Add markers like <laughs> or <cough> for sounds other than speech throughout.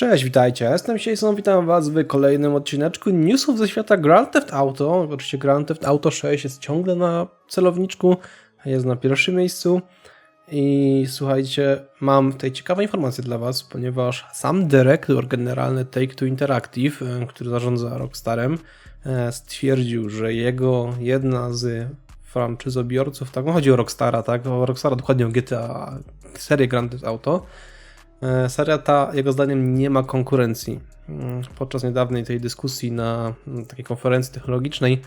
Cześć, witajcie, jestem Jason, witam was w kolejnym odcineczku newsów ze świata Grand Theft Auto. Oczywiście Grand Theft Auto 6 jest ciągle na celowniczku, jest na pierwszym miejscu. I słuchajcie, mam tutaj ciekawe informacje dla was, ponieważ sam dyrektor generalny Take-Two Interactive, e, który zarządza Rockstarem, e, stwierdził, że jego jedna z franczyzobiorców, tak, no chodzi o Rockstara, tak, o Rockstara, dokładnie o GTA, serię Grand Theft Auto, seria ta, jego zdaniem, nie ma konkurencji. Mm, podczas niedawnej tej dyskusji na mm, takiej konferencji technologicznej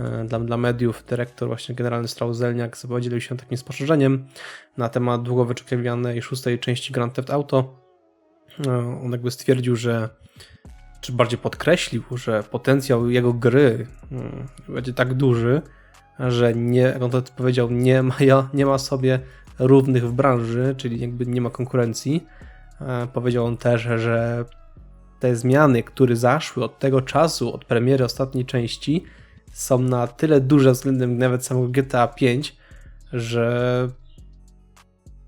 e, dla, dla mediów dyrektor właśnie generalny Strauss-Zelniak podzielił się takim spostrzeżeniem na temat długo wyczekiwanej szóstej części Grand Theft Auto. E, on jakby stwierdził, że czy bardziej podkreślił, że potencjał jego gry mm, będzie tak duży, że nie, jak on to powiedział, nie ma, nie ma sobie równych w branży, czyli jakby nie ma konkurencji E, powiedział on też, że te zmiany, które zaszły od tego czasu, od premiery ostatniej części, są na tyle duże względem nawet samego GTA 5, że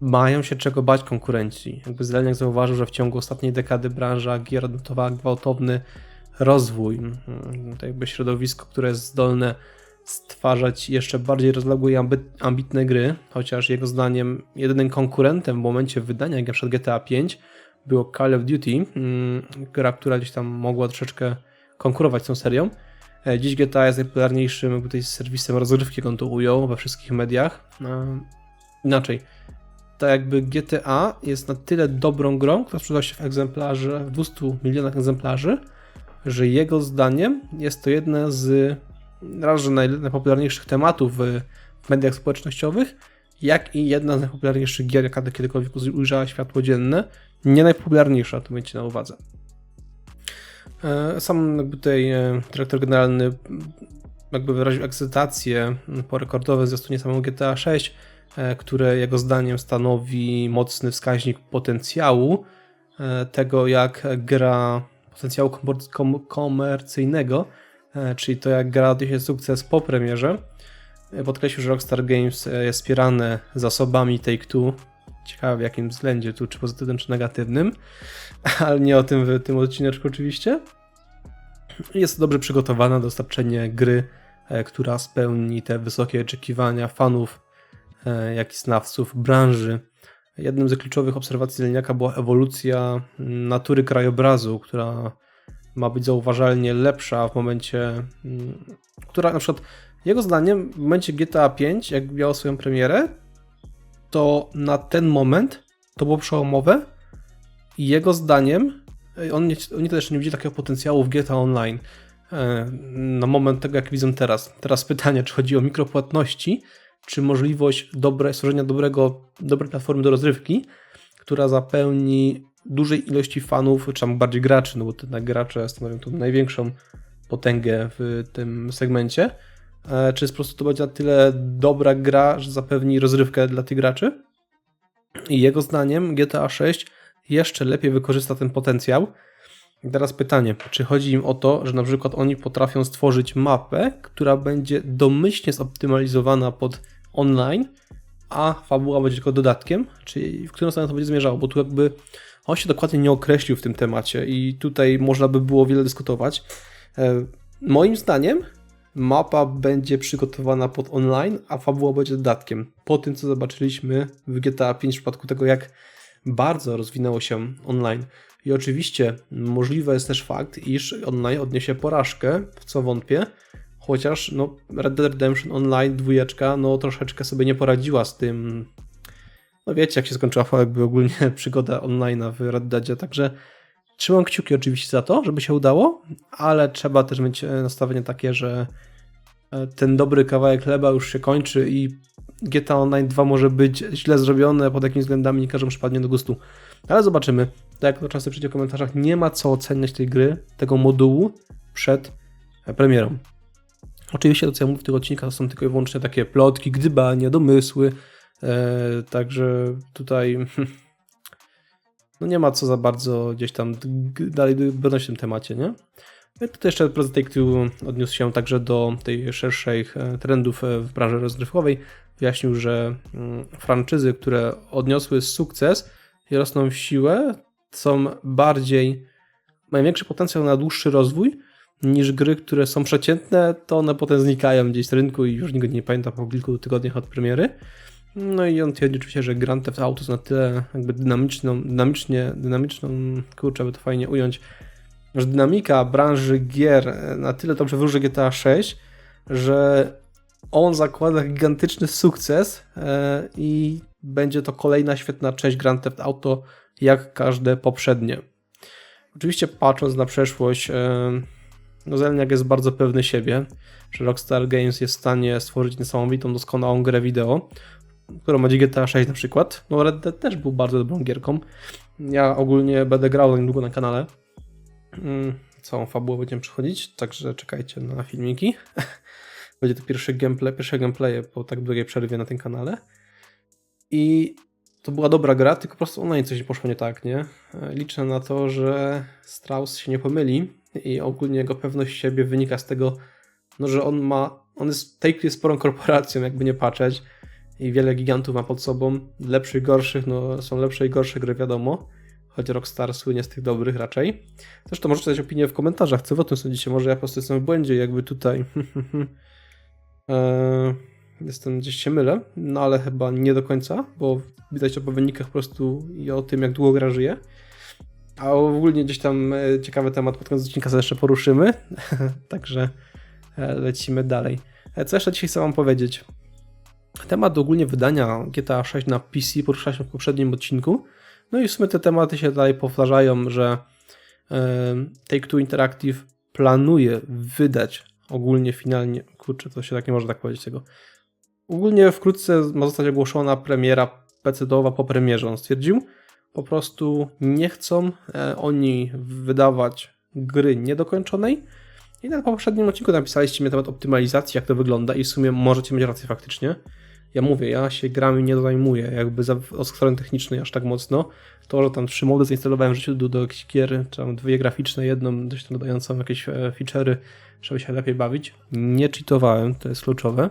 mają się czego bać konkurencji. Jakby Zelniak zauważył, że w ciągu ostatniej dekady branża gier odnotowała gwałtowny rozwój. Mm, to jakby środowisko, które jest zdolne stwarzać jeszcze bardziej rozległe i ambitne gry, chociaż jego zdaniem jedynym konkurentem w momencie wydania, jak GTA 5, było Call of Duty, mm, gra, która gdzieś tam mogła troszeczkę konkurować z tą serią. E, dziś GTA jest najpopularniejszym tutaj serwisem rozgrywki, jak on to ujął we wszystkich mediach. E, inaczej, tak jakby GTA jest na tyle dobrą grą, która sprzedała się w egzemplarze, w 200 milionach egzemplarzy, że jego zdaniem jest to jedna z raz, że najpopularniejszych tematów w mediach społecznościowych, jak i jedna z najpopularniejszych gier, jaka kiedykolwiek ujrzała światło dzienne. Nie najpopularniejsza, to miejcie na uwadze. E, sam jakby tutaj e, dyrektor generalny jakby wyraził ekscytację po rekordowym zwiastunie samego GTA 6, e, które jego zdaniem stanowi mocny wskaźnik potencjału tego, jak gra potencjału komercyjnego czyli to jak gra odniesie sukces po premierze. E, podkreślił, że Rockstar Games e, jest wspierane zasobami Take-Two. Ciekawe w jakim względzie tu, czy pozytywnym, czy negatywnym, <laughs> ale nie o tym w tym odcineczku oczywiście. Jest dobrze przygotowana do dostarczenia gry, która spełni te wysokie oczekiwania fanów, jak i znawców branży. Jednym z kluczowych obserwacji Zelniaka była ewolucja natury krajobrazu, która ma być zauważalnie lepsza w momencie, mm, która na przykład jego zdaniem w momencie GTA 5, jak miało swoją premierę, to na ten moment to było przełomowe i jego zdaniem on nie, oni też nie widzi takiego potencjału w GTA Online e, na moment tego, jak widzą teraz. Teraz pytanie, czy chodzi o mikropłatności, czy możliwość dobre, stworzenia dobrego, dobrej platformy do rozrywki, która zapełni dużej ilości fanów, czy tam bardziej graczy, no bo te gracze stanowią tu największą potęgę w tym segmencie. E, czy jest po prostu to będzie na tyle dobra gra, że zapewni rozrywkę dla tych graczy? I jego zdaniem GTA 6 jeszcze lepiej wykorzysta ten potencjał. I teraz pytanie, czy chodzi im o to, że na przykład oni potrafią stworzyć mapę, która będzie domyślnie zoptymalizowana pod online, a fabuła będzie tylko dodatkiem, czyli w którą stronę to będzie zmierzało, bo tu jakby on się dokładnie nie określił w tym temacie i tutaj można by było wiele dyskutować. E, moim zdaniem mapa będzie przygotowana pod online, a fabuła będzie dodatkiem. Po tym, co zobaczyliśmy w GTA 5 w przypadku tego, jak bardzo rozwinęło się online. I oczywiście możliwy jest też fakt, iż online odniesie porażkę, w co wątpię, chociaż no, Red Dead Redemption Online dwójeczka no, troszeczkę sobie nie poradziła z tym no wiecie, jak się skończyła jakby ogólnie <laughs> przygoda online w Red Deadzie, także trzymam kciuki oczywiście za to, żeby się udało, ale trzeba też mieć e, nastawienie takie, że e, ten dobry kawałek chleba już się kończy i GTA Online 2 może być źle zrobione, pod jakimiś względami nie każdemu przypadnie do gustu. Ale zobaczymy. Tak jak to przyjdzie w komentarzach, nie ma co oceniać tej gry, tego modułu przed e, premierą. Oczywiście to, co ja mówię w tych odcinkach, to są tylko i wyłącznie takie plotki, gdybania, domysły, także tutaj <laughs> no nie ma co za bardzo gdzieś tam dalej brnąć w tym temacie, nie? No tutaj jeszcze prezydent odniósł się także do tej szerszych e, trendów e, w branży rozgrywkowej. Wyjaśnił, że mm, franczyzy, które odniosły sukces i rosną w siłę, są bardziej, mają większy potencjał na dłuższy rozwój niż gry, które są przeciętne, to one potem znikają gdzieś z rynku i już nikt nie pamięta po kilku tygodniach od premiery. No i on twierdzi oczywiście, że Grand Theft Auto jest na tyle jakby dynamiczną, dynamicznie, dynamiczną, kurczę, by to fajnie ująć, że dynamika branży gier na tyle dobrze wróży GTA 6, że on zakłada gigantyczny sukces e, i będzie to kolejna świetna część Grand Theft Auto, jak każde poprzednie. Oczywiście patrząc na przeszłość, e, no Zelniak jest bardzo pewny siebie, że Rockstar Games jest w stanie stworzyć niesamowitą, doskonałą grę wideo, którą będzie GTA 6 na przykład. No Red Dead też był bardzo dobrą gierką. Ja ogólnie będę grał niedługo na kanale. Mm, Całą fabułę będziemy przechodzić, także czekajcie na filmiki. <laughs> Będzie to pierwszy gameplay, pierwsze gameplaye po tak długiej przerwie na tym kanale. I to była dobra gra, tylko po prostu online coś poszło nie tak, nie? Liczę na to, że Strauss się nie pomyli i ogólnie jego pewność siebie wynika z tego, no, że on ma, on jest, Take jest sporą korporacją, jakby nie patrzeć i wiele gigantów ma pod sobą, lepszych, gorszych, no są lepsze i gorsze gry, wiadomo, choć Rockstar słynie z tych dobrych raczej. Zresztą możecie dać opinię w komentarzach, co wy o tym sądzicie, może ja po prostu jestem w błędzie, jakby tutaj Eee, <laughs> jestem gdzieś się mylę, no ale chyba nie do końca, bo widać po wynikach po prostu i o tym, jak długo gra żyje. A ogólnie gdzieś tam e, ciekawy temat pod koniec odcinka jeszcze poruszymy, <laughs> także e, lecimy dalej. E, co jeszcze dzisiaj chcę wam powiedzieć? Temat ogólnie wydania GTA 6 na PC poruszaliśmy w poprzednim odcinku, no i w sumie te tematy się dalej powtarzają, że Take-Two Interactive planuje wydać ogólnie finalnie, kurczę, to się tak nie może tak powiedzieć tego. Ogólnie wkrótce ma zostać ogłoszona premiera PC-owa po premierze, on stwierdził. Po prostu nie chcą e, oni wydawać gry niedokończonej. I na poprzednim odcinku napisaliście mi temat optymalizacji, jak to wygląda i w sumie możecie mieć rację faktycznie. Ja mówię, ja się grami nie zajmuję jakby za, od strony technicznej aż tak mocno. To, że tam trzy mody zainstalowałem w życiu do, do jakichś gier, czy tam dwie graficzne, jedną dość tam dodającą jakieś e, feature'y, żeby się lepiej bawić. Nie cheatowałem, to jest kluczowe.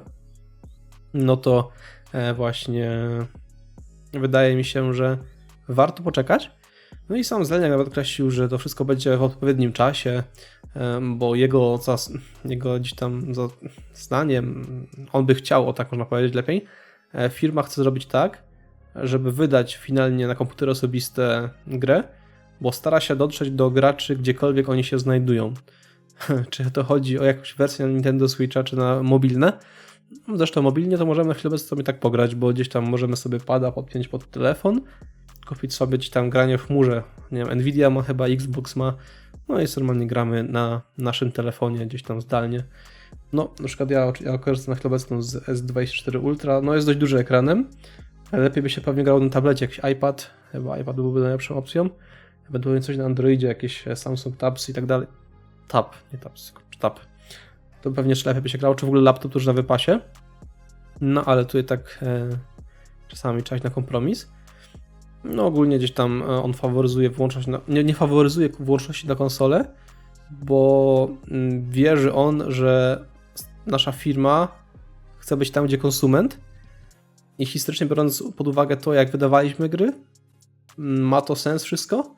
No to e, właśnie wydaje mi się, że warto poczekać. No i sam Zelniak nawet określił, że to wszystko będzie w odpowiednim czasie, bo jego, jego gdzieś tam zdaniem, on by chciał, o tak można powiedzieć lepiej, e, firma chce zrobić tak, żeby wydać finalnie na komputery osobiste grę, bo stara się dotrzeć do graczy gdziekolwiek oni się znajdują. <laughs> czy to chodzi o jakąś wersję na Nintendo Switcha, czy na mobilne. Zresztą mobilnie to możemy chwilę sobie tak pograć, bo gdzieś tam możemy sobie pada podpiąć pod telefon, kupić sobie gdzieś tam granie w chmurze. Nie wiem, Nvidia ma chyba, Xbox ma, no i normalnie gramy na naszym telefonie gdzieś tam zdalnie. No, na przykład ja, ja korzystam na chwilę obecną z S24 Ultra, no jest dość duży ekranem. Lepiej by się pewnie grało na tablecie, jakiś iPad, chyba iPad byłby najlepszą opcją. Ewentualnie coś na Androidzie, jakieś Samsung Tabs i tak dalej. Tab, nie tab, tab. To pewnie jeszcze lepiej by się grało, czy w ogóle laptop tuż na wypasie. No ale tutaj tak e, czasami trzeba na kompromis. No ogólnie gdzieś tam e, on faworyzuje włączność, na, nie, nie faworyzuje włączności na konsolę, bo mm, wierzy on, że nasza firma chce być tam, gdzie konsument. I historycznie biorąc pod uwagę to, jak wydawaliśmy gry, mm, ma to sens wszystko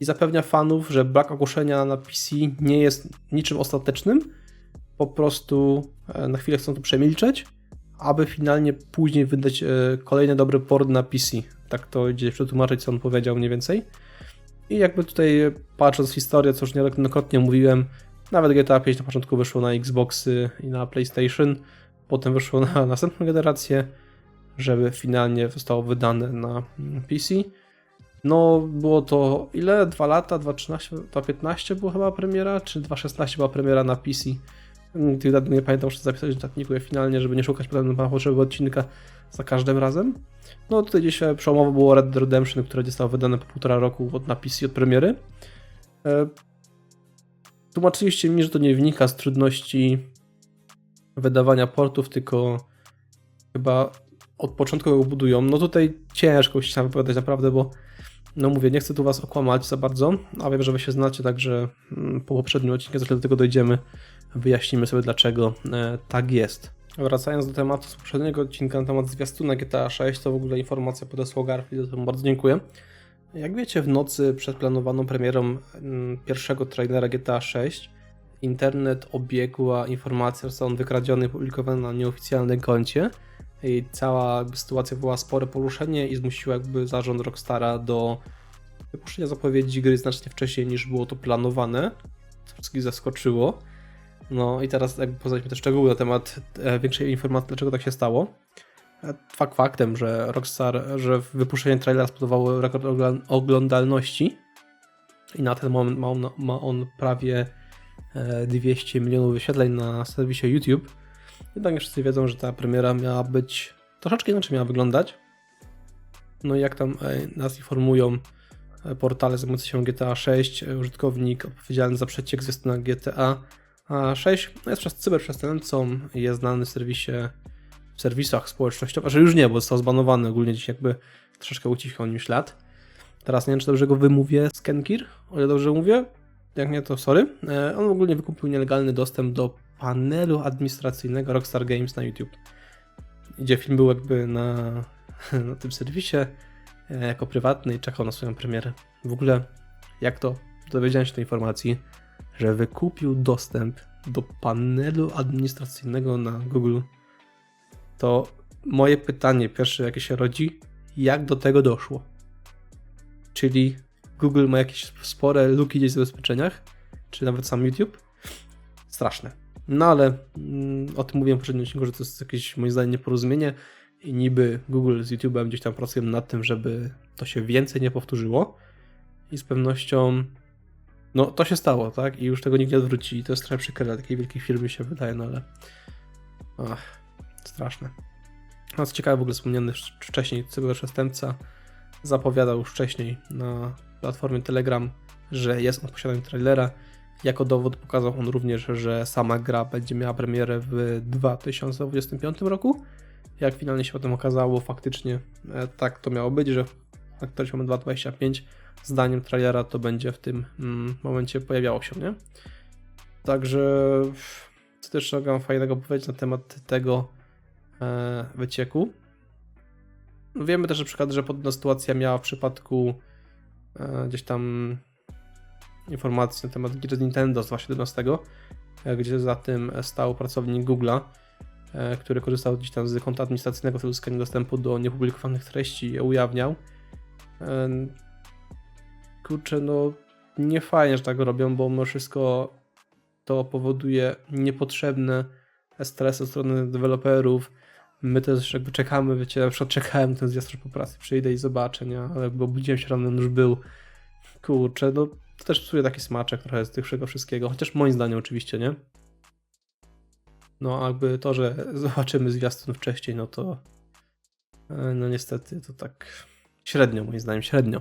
i zapewnia fanów, że brak ogłoszenia na PC nie jest niczym ostatecznym. Po prostu e, na chwilę chcą to przemilczeć, aby finalnie później wydać e, kolejny dobry port na PC. Tak to idzie przetłumaczyć, co on powiedział mniej więcej. I jakby tutaj patrząc w historię, co już niejednokrotnie mówiłem, nawet GTA 5 na początku wyszło na Xboxy i na PlayStation, potem wyszło na <laughs> następną generację, żeby finalnie zostało wydane na PC. No, było to ile? Dwa lata? 2.13, 2.15 była chyba premiera? Czy 2.16 była premiera na PC? Tych dat nie pamiętam, muszę zapisać w notatniku finalnie, żeby nie szukać potem na potrzeby odcinka za każdym razem. No tutaj gdzieś przełomowo było Red Dead Redemption, które zostało wydane po półtora roku od, na PC od premiery. E, tłumaczyliście mi, że to nie wynika z trudności wydawania portów, tylko chyba od początku go budują. No tutaj ciężko się tam wypowiadać naprawdę, bo no mówię, nie chcę tu was okłamać za bardzo, a wiem, że wy się znacie, także mm, po poprzednim odcinku, zresztą do tego dojdziemy, wyjaśnimy sobie dlaczego e, tak jest. Wracając do tematu z poprzedniego odcinka na temat zwiastuna GTA 6, to w ogóle informacja podesłał Garfield, za to bardzo dziękuję. Jak wiecie, w nocy przed planowaną premierą mm, pierwszego trailera GTA 6 internet obiegła informacja, że został on wykradziony i publikowany na nieoficjalnym koncie. I cała sytuacja była spore poruszenie i zmusiła jakby zarząd Rockstara do wypuszczenia zapowiedzi gry znacznie wcześniej niż było to planowane. Co wszystkich zaskoczyło. No i teraz jakby poznaliśmy te szczegóły na temat e, większej informacji, dlaczego tak się stało. E, Fakt faktem, że Rockstar, że wypuszczenie trailera spowodowało rekord oglądalności i na ten moment ma on, ma on prawie e, 200 milionów wyświetleń na serwisie YouTube. Jednak nie wszyscy wiedzą, że ta premiera miała być troszeczkę inaczej miała wyglądać. No i jak tam e, nas informują e, portale zajmujące się GTA 6, e, użytkownik odpowiedzialny za przeciek zwiastuna GTA 6 jest przez cyberprzestępcą jest znany w serwisie w serwisach społecznościowych, że już nie, bo został zbanowany ogólnie dziś jakby troszeczkę ucichał nim ślad. Teraz nie wiem, czy dobrze go wymówię, Skenkir, o ile dobrze mówię. Jak nie, to sorry. E, On ogólnie wykupił nielegalny dostęp do panelu administracyjnego Rockstar Games na YouTube. Gdzie film był jakby na, <laughs> na tym serwisie e, jako prywatny i czekał na swoją premierę. W ogóle, jak to dowiedziałem się tej informacji, że wykupił dostęp do panelu administracyjnego na Google, to moje pytanie pierwsze, jakie się rodzi, jak do tego doszło? Czyli Google ma jakieś spore luki gdzieś w zabezpieczeniach, czy nawet sam YouTube? Straszne. No ale mm, o tym mówiłem w poprzednim odcinku, że to jest jakieś moim zdaniem nieporozumienie i niby Google z YouTube'em gdzieś tam pracują nad tym, żeby to się więcej nie powtórzyło i z pewnością no to się stało, tak? I już tego nikt nie odwróci i to jest trochę przykre dla takiej wielkiej firmy się wydaje, no ale ach, straszne. No co ciekawe, w ogóle wspomniany wcześniej cyberprzestępca zapowiadał już wcześniej na platformie Telegram, że jest on posiadaniem trailera. Jako dowód pokazał on również, że sama gra będzie miała premierę w 2025 roku. Jak finalnie się potem okazało, faktycznie e, tak to miało być, że na któryś moment 2025 zdaniem trailera to będzie w tym mm, momencie pojawiało się, nie? Także co też mogę fajnego powiedzieć na temat tego e, wycieku. Wiemy też na przykład, że podobna sytuacja miała w przypadku e, gdzieś tam informacji na temat gier z Nintendo z 2017, e, gdzie za tym stał pracownik Google'a, który korzystał gdzieś tam z konta administracyjnego w celu uzyskania dostępu do niepublikowanych treści i je ujawniał. Kurczę, no nie fajnie, że tak robią, bo mimo wszystko to powoduje niepotrzebne stresy ze strony deweloperów. My też jakby czekamy, wiecie, na przykład czekałem ten zjazd po pracy, przyjdę i zobaczę, nie? Ale jakby obudziłem się rano, już był. Kurczę, no to też psuje taki smaczek trochę z tego wszystkiego, chociaż moim zdaniem oczywiście, nie? No jakby to, że zobaczymy zwiastun wcześniej, no to e, no niestety to tak średnio moim zdaniem, średnio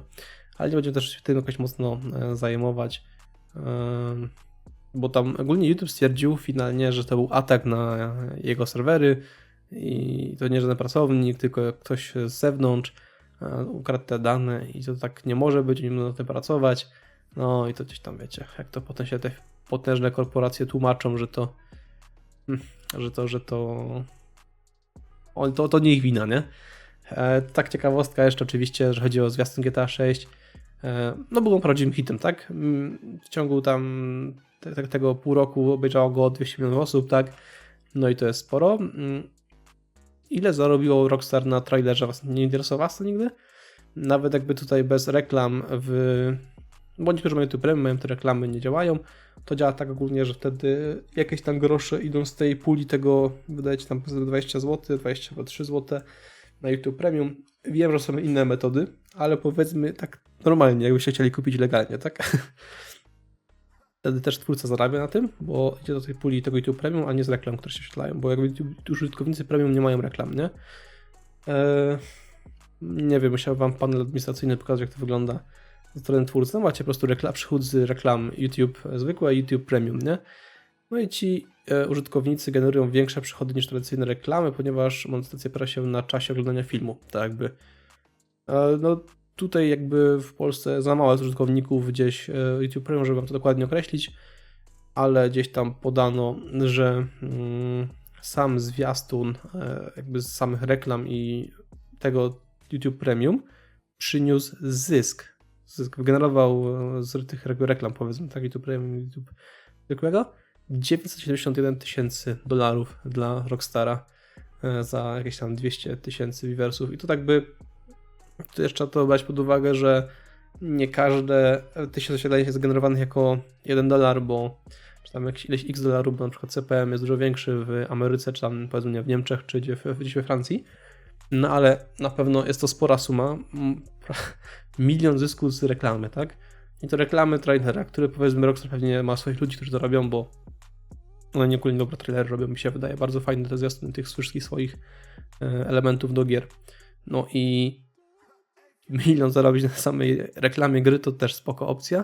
ale nie będziemy też się tym jakoś mocno e, zajmować, bo tam ogólnie YouTube stwierdził finalnie, że to był atak na jego serwery i to nie żaden pracownik, tylko ktoś z zewnątrz e, ukradł te dane i to tak nie może być, nie będą na tym pracować. No i to gdzieś tam wiecie, jak to potem się te potężne korporacje tłumaczą, że to hmm, że to, że to to, to nie ich wina, nie? E, tak ciekawostka jeszcze oczywiście, że chodzi o zwiastun GTA 6. E, no był on prawdziwym hitem, tak? Mm, w ciągu tam te, te, tego pół roku obejrzało go 200 milionów osób, tak? No i to jest sporo. Mm, ile zarobiło Rockstar na trailerze? Was nie interesowało to nigdy? Nawet jakby tutaj bez reklam w... Bo niektórzy mają tu premium, mają te reklamy, nie działają. To działa tak ogólnie, że wtedy jakieś tam grosze idą z tej puli tego, wydajecie tam 20 zł, 23 zł na YouTube Premium. Wiem, że są inne metody, ale powiedzmy tak normalnie, jakbyście chcieli kupić legalnie, tak? <laughs> Wtedy też twórca zarabia na tym, bo idzie do tej puli tego YouTube Premium, a nie z reklam, które się wyświetlają, bo jakby użytkownicy Premium nie mają reklam, nie? Eee, nie wiem, musiałbym wam panel administracyjny pokazać, jak to wygląda ze strony twórcy. No macie po prostu reklam, przychód z reklam YouTube zwykłe, YouTube Premium, nie? No i ci e, użytkownicy generują większe przychody niż tradycyjne reklamy, ponieważ monetyzacja opiera się na czasie oglądania filmu, tak jakby. E, no tutaj jakby w Polsce za mało jest użytkowników gdzieś e, YouTube Premium, żeby wam to dokładnie określić, ale gdzieś tam podano, że mm, sam zwiastun e, jakby z samych reklam i tego YouTube Premium przyniósł zysk zysk- wygenerował z tych reklam, powiedzmy, tak, YouTube Premium, YouTube zwykłego, 971 tysięcy dolarów dla Rockstara e, za jakieś tam 200 tysięcy viewersów. I to tak by jeszcze trzeba to brać pod uwagę, że nie każde 1000 zasiadań jest generowanych jako 1 dolar, bo czy tam jakieś ileś x dolarów, bo na przykład CPM jest dużo większy w Ameryce, czy tam powiedzmy w Niemczech, czy gdzie, gdzieś we Francji. No ale na pewno jest to spora suma. <laughs> Milion zysku z reklamy, tak? I to reklamy trailera, które powiedzmy Rockstar pewnie ma swoich ludzi, którzy to robią, bo one nie ogólnie dobre trailery robią, mi się wydaje bardzo fajne te zwiastuny tych wszystkich swoich e, elementów do gier. No i milion zarobić na samej reklamie gry to też spoko opcja.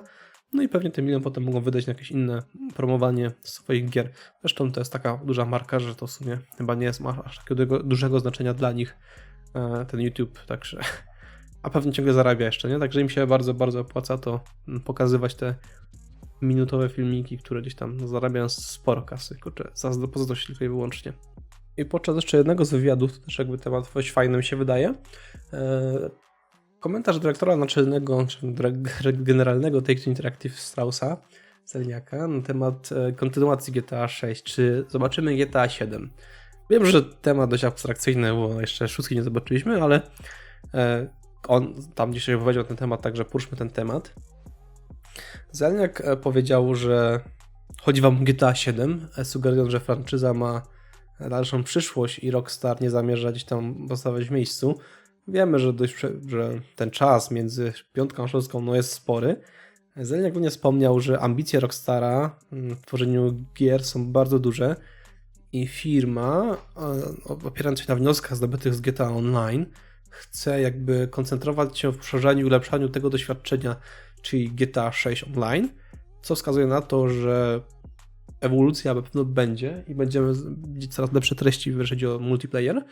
No i pewnie ten milion potem mogą wydać na jakieś inne promowanie swoich gier. Zresztą to jest taka duża marka, że to w sumie chyba nie jest ma aż takiego dużego znaczenia dla nich e, ten YouTube, także <laughs> a pewnie ciągle zarabia jeszcze, nie? Także im się bardzo, bardzo opłaca to mm, pokazywać te minutowe filmiki, które gdzieś tam zarabiają sporo kasy, kurczę, za poza tylko i wyłącznie. I podczas jeszcze jednego z wywiadów, to też jakby temat dość fajny mi się wydaje, e, komentarz dyrektora naczelnego, czy generalnego Take-Two Interactive Straussa, Selniaka, na temat e, kontynuacji GTA 6, czy zobaczymy GTA 7. Wiem, że temat dość abstrakcyjny, bo jeszcze szóstki nie zobaczyliśmy, ale e, on tam dzisiaj powiedział ten temat, także puszczmy ten temat. Zelniak e, powiedział, że chodzi wam o GTA 7, e, sugerując, że franczyza ma dalszą przyszłość i Rockstar nie zamierza gdzieś tam postawić w miejscu. Wiemy, że, dość, że ten czas między piątką a szóstką no jest spory. Zelniak również wspomniał, że ambicje Rockstara mm, w tworzeniu gier są bardzo duże i firma, e, opierając się na wnioskach zdobytych z GTA Online, chce jakby koncentrować się w poszerzaniu i ulepszaniu tego doświadczenia, czyli GTA 6 Online, co wskazuje na to, że ewolucja na pewno będzie i będziemy widzieć coraz lepsze treści, jeżeli chodzi o multiplayer.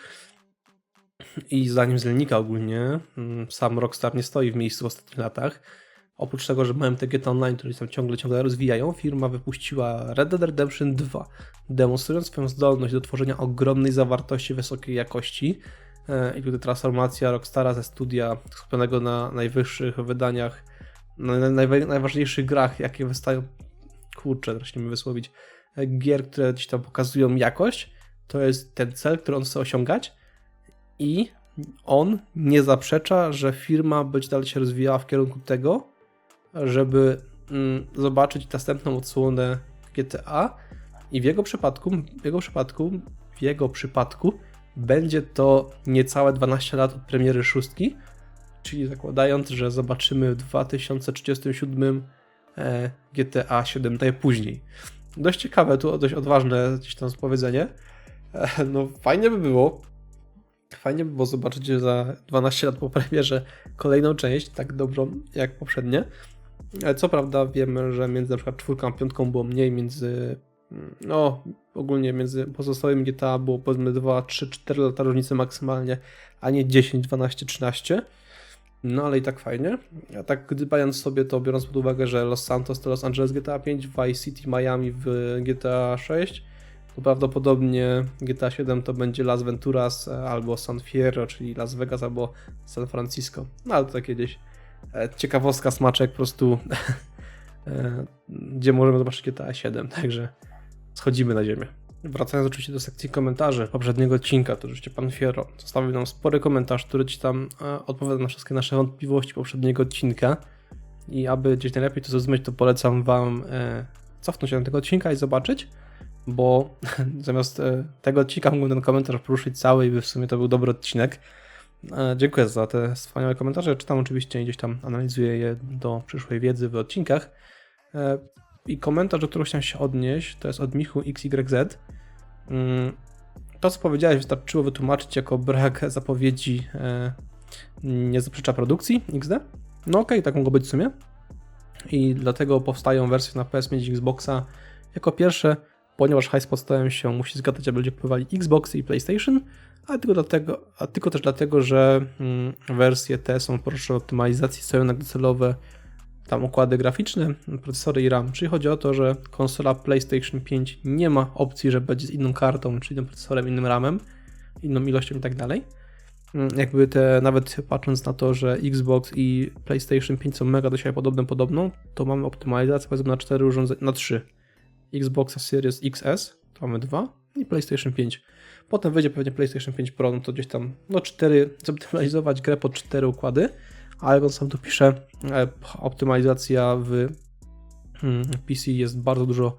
I zdaniem Zelnika ogólnie, mm, sam Rockstar nie stoi w miejscu w ostatnich latach. Oprócz tego, że mają te GTA Online, które tam ciągle, ciągle rozwijają, firma wypuściła Red Dead Redemption 2, demonstrując swoją zdolność do tworzenia ogromnej zawartości wysokiej jakości. E, I tutaj transformacja Rockstara ze studia skupionego na najwyższych wydaniach, na na- najwa- najważniejszych grach, jakie wystają, kurczę, teraz nie wysłowić, e, gier, które gdzieś tam pokazują jakość, to jest ten cel, który on chce osiągać i on nie zaprzecza, że firma będzie dalej się rozwijała w kierunku tego, żeby mm, zobaczyć następną odsłonę GTA i w jego przypadku, w jego przypadku, w jego przypadku będzie to niecałe 12 lat od premiery szóstki, czyli zakładając, że zobaczymy w 2037 e, GTA 7 później. Dość ciekawe, tu dość odważne gdzieś tam powiedzenie. E, no fajnie by było, fajnie by było zobaczyć za 12 lat po premierze kolejną część, tak dobrą jak poprzednie. Co prawda wiemy, że między na przykład czwórką a piątką było mniej, między no ogólnie między pozostałymi GTA było powiedzmy 2, 3, 4 lata różnicy maksymalnie, a nie 10, 12, 13. No ale i tak fajnie. A tak gdybając sobie to, biorąc pod uwagę, że Los Santos to Los Angeles GTA 5, Vice City Miami w GTA 6, to prawdopodobnie GTA 7 to będzie Las Venturas e, albo San Fierro, czyli Las Vegas albo San Francisco. No ale to takie gdzieś e, ciekawostka, smaczek po prostu, <laughs> e, gdzie możemy zobaczyć GTA 7, także schodzimy na ziemię. Wracając oczywiście do sekcji komentarzy poprzedniego odcinka, to oczywiście pan Fierro zostawił nam spory komentarz, który ci tam e, odpowiada na wszystkie nasze wątpliwości poprzedniego odcinka. I aby gdzieś najlepiej to zrozumieć, to polecam wam e, cofnąć się do tego odcinka i zobaczyć, bo <laughs> zamiast e, tego odcinka mógłbym ten komentarz poruszyć cały i by w sumie to był dobry odcinek. Dziękuję za te wspaniałe komentarze. Czytam oczywiście i gdzieś tam analizuję je do przyszłej wiedzy w odcinkach. I komentarz, do którego chciałem się odnieść, to jest od Michu XYZ. Mm, To, co powiedziałeś, wystarczyło wytłumaczyć jako brak zapowiedzi e, nie zaprzecza produkcji XD. No okej, tak mogło być w sumie. I dlatego powstają wersje na PS5 i Xboxa jako pierwsze, ponieważ hajs stałem się musi zgadzać, aby ludzie kupowali Xbox i PlayStation, a tylko, dlatego, a tylko też dlatego, że mm, wersje te są proszę optymalizacji, stoją na docelowe tam układy graficzne, procesory i RAM. Czyli chodzi o to, że konsola PlayStation 5 nie ma opcji, że będzie z inną kartą, czy innym procesorem, innym RAMem, inną ilością i tak dalej. mm, jakby te, nawet patrząc na to, że Xbox i PlayStation 5 są mega do siebie podobne podobno, to mamy optymalizację powiedzmy na 4 urządzenia, na 3. Xboxa Series XS, to mamy 2 i PlayStation 5. Potem wyjdzie pewnie PlayStation 5 Pro, no to gdzieś tam, no 4, zoptymalizować grę pod 4 układy, ale jak on sam tu pisze, e, optymalizacja w mm, PC jest bardzo dużo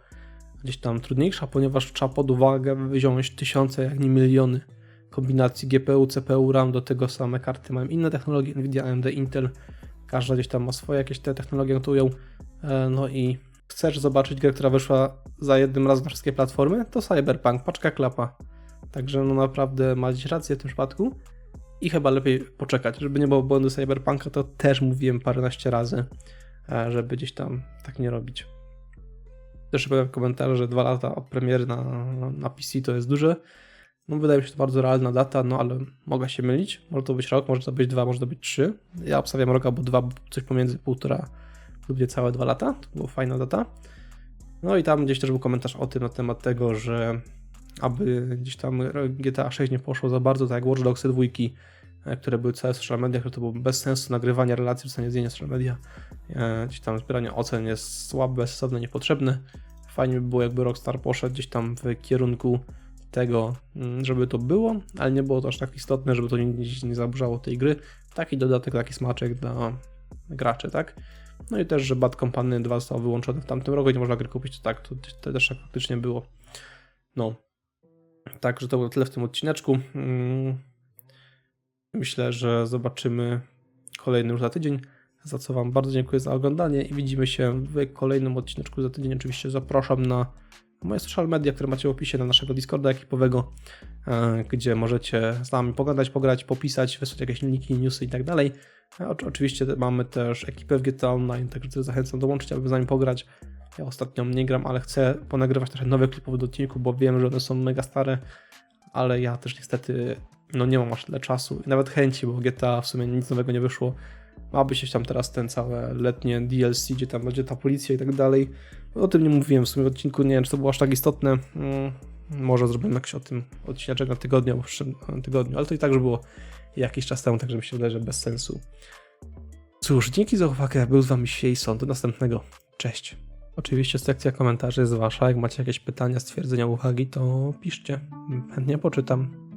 gdzieś tam trudniejsza, ponieważ trzeba pod uwagę wziąć tysiące, jak nie miliony kombinacji GPU, CPU, RAM, do tego same karty mają inne technologie, Nvidia, AMD, Intel, każda gdzieś tam ma swoje jakieś te technologie, notują, E, no i chcesz zobaczyć grę, która wyszła za jednym razem na wszystkie platformy, to Cyberpunk, paczka klapa. Także no naprawdę macie rację w tym przypadku i chyba lepiej poczekać, żeby nie było błędu Cyberpunka, to też mówiłem paręnaście razy, e, żeby gdzieś tam tak nie robić. Też powiem w komentarzu, że dwa lata od premiery na, na PC to jest duże. No wydaje mi się to bardzo realna data, no ale mogę się mylić. Może to być rok, może to być dwa, może to być trzy. Ja obstawiam rok albo dwa, coś pomiędzy półtora lub niecałe dwa lata. To była fajna data. No i tam gdzieś też był komentarz o tym na temat tego, że aby gdzieś tam GTA 6 nie poszło za bardzo, tak jak Watch Dogs 2, e, które były całe w social mediach, że to było bez sensu nagrywania relacji, wrzucanie zdjęcia w social media, e, gdzieś tam zbieranie ocen jest słabe, bezsensowne, niepotrzebne. Fajnie by było, jakby Rockstar poszedł gdzieś tam w kierunku tego, mm, żeby to było, ale nie było to aż tak istotne, żeby to nie, nie zaburzało tej gry. Taki dodatek, taki smaczek dla graczy, tak? No i też, że Bad Company 2 zostało wyłączone w tamtym roku i nie można gry kupić, to tak, to, to też tak faktycznie było. No. Także to było tyle w tym odcineczku. Mm. Myślę, że zobaczymy kolejny już za tydzień. Za co Wam bardzo dziękuję za oglądanie i widzimy się w kolejnym odcineczku za tydzień. Oczywiście zapraszam na moje social media, które macie w opisie na naszego Discorda ekipowego, e, gdzie możecie z nami pogadać, pograć, popisać, wysłać jakieś linki, newsy i tak dalej. Oczy- Oczywiście mamy też ekipę w GTA Online, także zachęcam dołączyć, aby z nami pograć. Ja ostatnio nie gram, ale chcę ponagrywać trochę nowe klipowe do odcinku, bo wiem, że one są mega stare, ale ja też niestety no nie mam aż tyle czasu i nawet chęci, bo GTA w sumie nic nowego nie wyszło. Ma być tam teraz ten całe letnie DLC, gdzie tam będzie ta policja i tak dalej. O tym nie mówiłem w sumie w odcinku, nie wiem, czy to było aż tak istotne. Mm, może zrobimy jakiś o tym odcineczek na tygodniu, albo w przyszłym tygodniu, ale to i tak, że było jakiś czas temu, także mi się wydaje, że bez sensu. Cóż, dzięki za uwagę, był z wami Świejson, do następnego, cześć. Oczywiście sekcja komentarzy jest wasza, jak macie jakieś pytania, stwierdzenia, uwagi, to piszcie, chętnie poczytam.